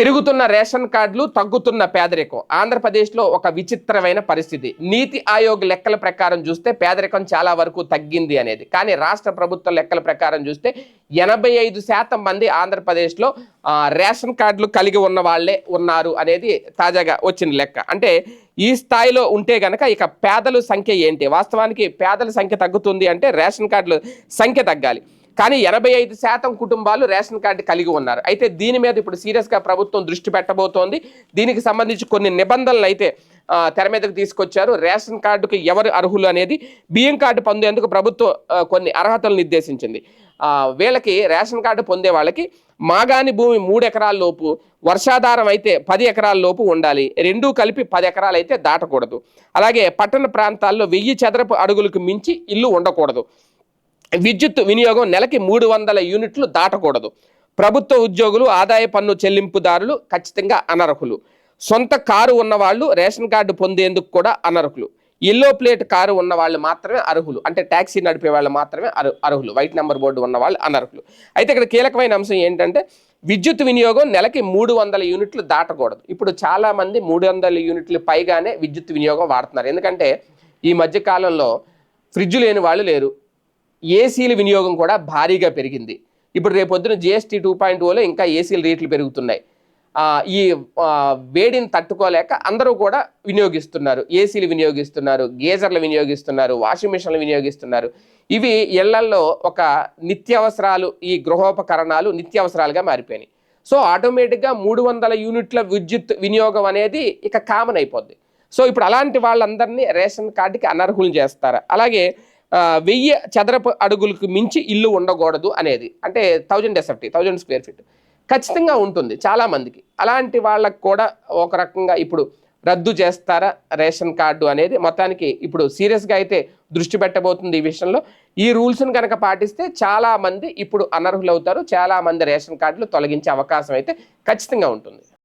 పెరుగుతున్న రేషన్ కార్డులు తగ్గుతున్న పేదరికం. ఆంధ్రప్రదేశ్లో ఒక విచిత్రమైన పరిస్థితి. నీతి ఆయోగ్ లెక్కల ప్రకారం చూస్తే పేదరికం చాలా వరకు తగ్గింది అనేది. కానీ రాష్ట్ర ప్రభుత్వ లెక్కల ప్రకారం చూస్తే ఎనభై ఐదు శాతం మంది ఆంధ్రప్రదేశ్లో రేషన్ కార్డులు కలిగి ఉన్న వాళ్ళే ఉన్నారు అనేది తాజాగా వచ్చిన లెక్క. అంటే ఈ స్థాయిలో ఉంటే గనక ఇక పేదల సంఖ్య ఏంటి? వాస్తవానికి పేదల సంఖ్య తగ్గుతుంది అంటే రేషన్ కార్డుల సంఖ్య తగ్గాలి. కానీ ఎనభై ఐదు శాతం కుటుంబాలు రేషన్ కార్డు కలిగి ఉన్నారు. అయితే దీని మీద ఇప్పుడు సీరియస్గా ప్రభుత్వం దృష్టి పెట్టబోతోంది. దీనికి సంబంధించి కొన్ని నిబంధనలు అయితే తెర మీదకు తీసుకొచ్చారు. రేషన్ కార్డుకు ఎవరు అర్హులు అనేది బియ్యం కార్డు పొందేందుకు ప్రభుత్వం కొన్ని అర్హతలు నిర్దేశించింది. వీళ్ళకి రేషన్ కార్డు పొందే వాళ్ళకి మాగాని భూమి మూడు ఎకరాల లోపు వర్షాధారం అయితే పది ఎకరాల లోపు ఉండాలి. రెండూ కలిపి పది ఎకరాలు అయితే దాటకూడదు. అలాగే పట్టణ ప్రాంతాల్లో వెయ్యి చదరపు అడుగులకు మించి ఇల్లు ఉండకూడదు. విద్యుత్ వినియోగం నెలకి మూడు వందల యూనిట్లు దాటకూడదు. ప్రభుత్వ ఉద్యోగులు ఆదాయ పన్ను చెల్లింపుదారులు ఖచ్చితంగా అనర్హులు. సొంత కారు ఉన్నవాళ్ళు రేషన్ కార్డు పొందేందుకు కూడా అనర్హులు. ఎల్లో ప్లేట్ కారు ఉన్న వాళ్ళు మాత్రమే అర్హులు. అంటే ట్యాక్సీ నడిపే వాళ్ళు మాత్రమే అర్హులు. వైట్ నెంబర్ బోర్డు ఉన్న వాళ్ళు అనర్హులు. అయితే ఇక్కడ కీలకమైన అంశం ఏంటంటే విద్యుత్ వినియోగం నెలకి మూడు వందల యూనిట్లు దాటకూడదు. ఇప్పుడు చాలా మంది మూడు వందల యూనిట్లు పైగానే విద్యుత్ వినియోగం వాడుతున్నారు. ఎందుకంటే ఈ మధ్య కాలంలో ఫ్రిడ్జ్ లేని వాళ్ళు లేరు. ఏసీల వినియోగం కూడా భారీగా పెరిగింది. ఇప్పుడు రేపొద్దున జిఎస్టీ టూ పాయింట్ ఓలో ఇంకా ఏసీల రేట్లు పెరుగుతున్నాయి. ఈ వేడిని తట్టుకోలేక అందరూ కూడా వినియోగిస్తున్నారు. ఏసీలు వినియోగిస్తున్నారు గేజర్లు వినియోగిస్తున్నారు వాషింగ్ మిషన్లు వినియోగిస్తున్నారు. ఇవి ఇళ్ళల్లో ఒక నిత్యావసరాలు ఈ గృహోపకరణాలు నిత్యావసరాలుగా మారిపోయినాయి. సో ఆటోమేటిక్గా మూడు వందల యూనిట్ల విద్యుత్ వినియోగం అనేది ఇక కామన్ అయిపోద్ది. సో ఇప్పుడు అలాంటి వాళ్ళందరినీ రేషన్ కార్డుకి అనర్హులు చేస్తారు? అలాగే వెయ్యి చదరపు అడుగులకు మించి ఇల్లు ఉండకూడదు అనేది. అంటే thousand SFT thousand square feet. ఖచ్చితంగా ఉంటుంది చాలామందికి అలాంటి వాళ్ళకు కూడా ఒక రకంగా ఇప్పుడు రద్దు చేస్తారా రేషన్ కార్డు అనేది మొత్తానికి ఇప్పుడు సీరియస్గా అయితే దృష్టి పెట్టబోతుంది ఈ విషయంలో. ఈ రూల్స్ని కనుక పాటిస్తే చాలామంది ఇప్పుడు అనర్హులు అవుతారు చాలా మంది రేషన్ కార్డులు తొలగించే అవకాశం అయితే ఖచ్చితంగా ఉంటుంది.